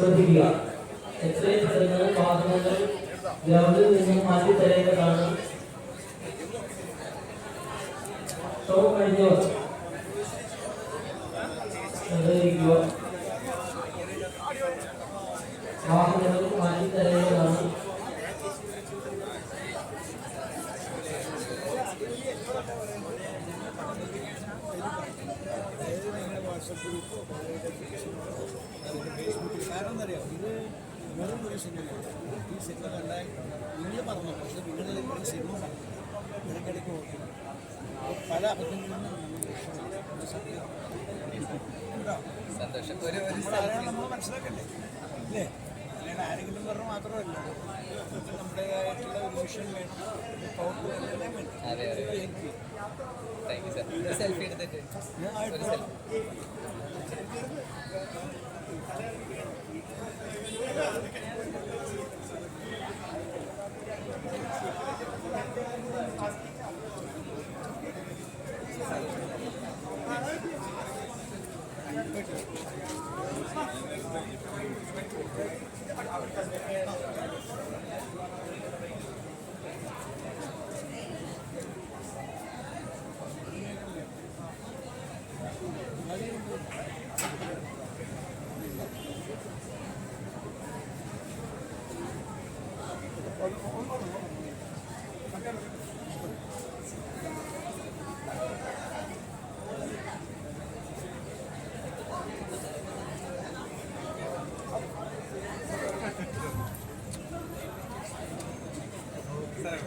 ശ്രദ്ധിക്കുക എത്രയും പെട്ടെന്ന് വാഹനങ്ങൾ ഗ്രൗണ്ടിൽ നിന്നും മാറ്റി തരേണ്ടതാണ് ഷോ കഴിഞ്ഞവർ നിർവഹിക്കുക വാഹനങ്ങൾ മാറ്റി തരേണ്ടതാണ് വാട്സപ്പ് ഗ്രൂപ്പോ ഫേസ്ബുക്കിൽ കാരണം എന്താ ഇത് വെറും ഒരു സിനിമയാണ് ഈ സിനിമ കണ്ടാൽ നിങ്ങൾ പറഞ്ഞു പക്ഷേ നിങ്ങൾ സിനിമ ഇടയ്ക്കിടയ്ക്ക് നോക്കുന്നു പല അബദ്ധങ്ങളിൽ നിന്നും നമ്മൾ മനസ്സിലാക്കണ്ടേ? അല്ലേ? നമ്മുടെ മാത്രമല്ല. നമ്മുടേതായിട്ടുള്ള ഒരു മിഷൻ വേണം. എല്ലാം അതെ, അതെ. താങ്ക് യു സാർ സെൽഫി എടുത്തിട്ട്. ഞാൻ ഒരു ആയിട്ട് Gracias. சார்.